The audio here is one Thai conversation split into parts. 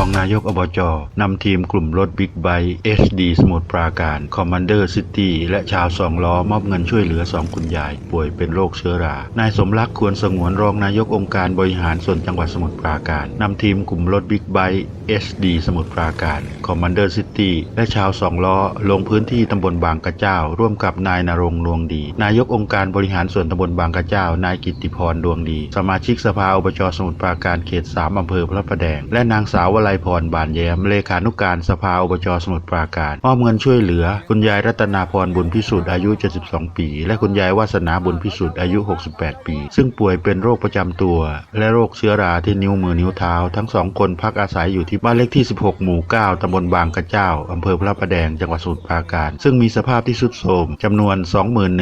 องนายกอบจนำทีมกลุ่มรถบิ๊กไบค์ HD สมุทรปราการคอมมานเดอร์ซิตี้และชาวสองล้อมอบเงินช่วยเหลือสองคุณยาย ป่วยเป็นโรคเชื้อรา นายสมรักควรสงวนรองนายกองค์การบริหารส่วนจังหวัดสมุทรปราการนำทีมกลุ่มรถบิ๊กไบค์ HD สมุทรปราการคอมมานเดอร์ซิตี้และชาวสองล้อ ลงพื้นที่ตำบลบางกระเจ้า ร่วมกับนายนรงดวงดี นายกองค์การบริหารส่วนตำบลบางกระเจ้า นายกิติพรดวงดี สมาชิกสภาอบจสมุทรปราการเขตสามอำเภอพระประแดง และนางสาววลัยพรบานแย้ม เลขานุการสภาอบจสมุทรปราการมอบเงินช่วยเหลือ คุณยายรัตนาพรบุญพิสุทธิ์อายุ 72 ปี และคุณยายวาสนาบุญพิสุทธิ์อายุ 68 ปี ซึ่งป่วยเป็นโรคประจำตัว และโรคเชื้อราที่นิ้วมือนิ้วเท้า ทั้งสองคนพักอาศัยอยู่ที่บ้านเลขที่ 16 หมู่ 9ตำบลบางกระเจ้าอำเภอพระประแดงจังหวัดสมุทรปราการ ซึ่งมีสภาพที่ทรุดโทรมจำนวน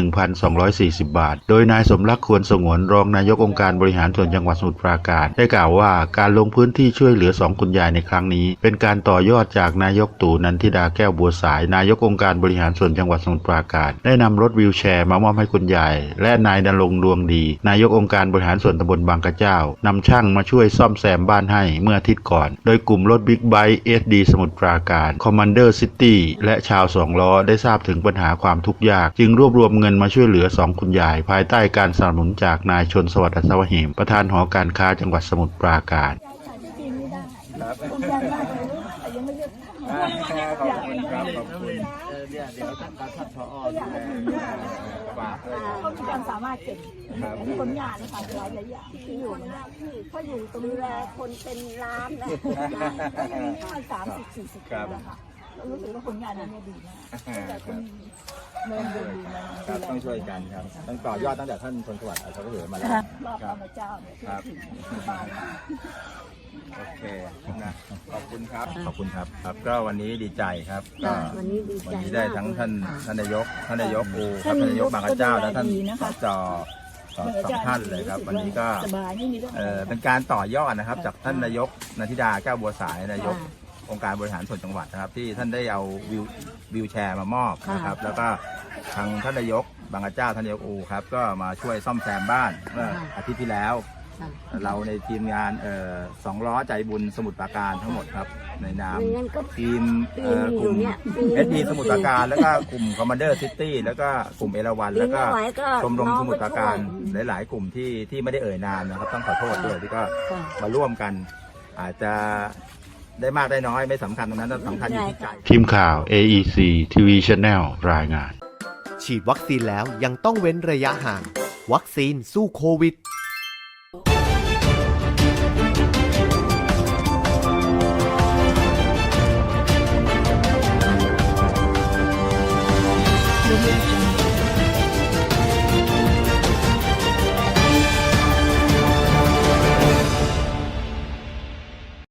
21,240 บาท โดยนายสมรักควรสงวนรองนายกองค์การบริหารส่วนจังหวัดสมุทรปราการ ได้กล่าวว่าการลงพื้นที่ช่วยเหลือสองคุณยายในครั้งนี้ เป็นการต่อยอดจากนายกตู่นันทิดาแก้วบัวสาย นายกองค์การบริหารส่วนจังหวัดสมุทรปราการ ได้นำรถวีลแชร์มามอบให้คุณยาย และนายนรงดวงดี นายกองค์การบริหารส่วนตำบลบางกระเจ้านำช่างมาช่วยซ่อมแซมบ้านให้เมื่ออาทิตย์ก่อน โดยกลุ่มรถบิ๊กไบค์เอสดีสมุทรปราการคอมมานเดอร์ซิตี้และชาวสองล้อได้ทราบถึงปัญหาความทุกข์ยาก จึงรวบรวมเงินมาช่วยเหลือสองคุณยาย ภายใต้การสนับสนุนจากนายชนสวัสดิ์อัศวเหมประธานหอการค้าจังหวัดสมุทรปราการ ภูมิใจมากเลยแต่ยังไม่เลือกทำขอบคุณครับขอบคุณเดี๋ยวเดี๋ยวท่านท่านผอดูแลฝากด้วยเขามีความสามารถเก่งมีผลงานนะคะหลายอย่างที่อยู่มันเขาอยู่ตรงนี้แลคนเป็นล้านแล้วประมาณสามสิบสี่สิบคนนะคะ รารู้สึกว่าผลงานนั้นดีมากแต่คนเริ่มดูดีมาครับต้องช่วยกันครับต้องต่อยอดตั้งแต่ท่านชนสวัสดิ์อัศวเหมาแล้วรอบพระเจ้าเนี่ยที่ถึงบ้านโอเคนะขอบคุณครับขอบคุณครับครับ ก็วันนี้ดีใจครับก็วันนี้ดีวันใจนี้ได้ทั้งท่านท่านนายกท่านนายกอูครับท่านนายกบางกระเจ้าและท่านสจสองสองท่านเลยครับ วันนี้ก็สบายไม่มีเรื่องเอ่อเป็นการต่อยอดนะครับ จากท่านนายกนันทิดาแก้วบัวสายนายก องค์การบริหารส่วนจังหวัดนะครับ ที่ท่านได้เอาวิววิวแชร์มามอบนะครับ แล้วก็ทางท่านนายกบางกระเจ้าท่านนายกอูครับก็มาช่วยซ่อมแซมบ้านเมื่ออาทิตย์ที่แล้ว เราในทีมงานเอ่อสองล้อใจบุญสมุทรปราการทั้งหมดครับในนามไม่งั้นก็ทีมเอ่อกลุ่มปีนี้อยู่เนี่ยเอสดีสมุทรปราการ แล้วก็กลุ่มคอมมานเดอร์ซิตี้แล้วก็กลุ่มเอราวันแล้วก็ปีนี้ไว้ก็ชมรมสมุทรปราการน้องก็ช่วย หลาย ๆ กลุ่มที่ที่ไม่ได้เอ่ยนามนะครับ ต้องขอโทษด้วยที่ก็ ค่ะ มาร่วมกันอาจจะ ได้มากได้น้อยไม่สำคัญตรงนั้นสำคัญอยู่ที่ใจ ทีมข่าว AEC TV Channel รายงาน ฉีดวัคซีนแล้วยังต้องเว้นระยะห่าง วัคซีนสู้โควิด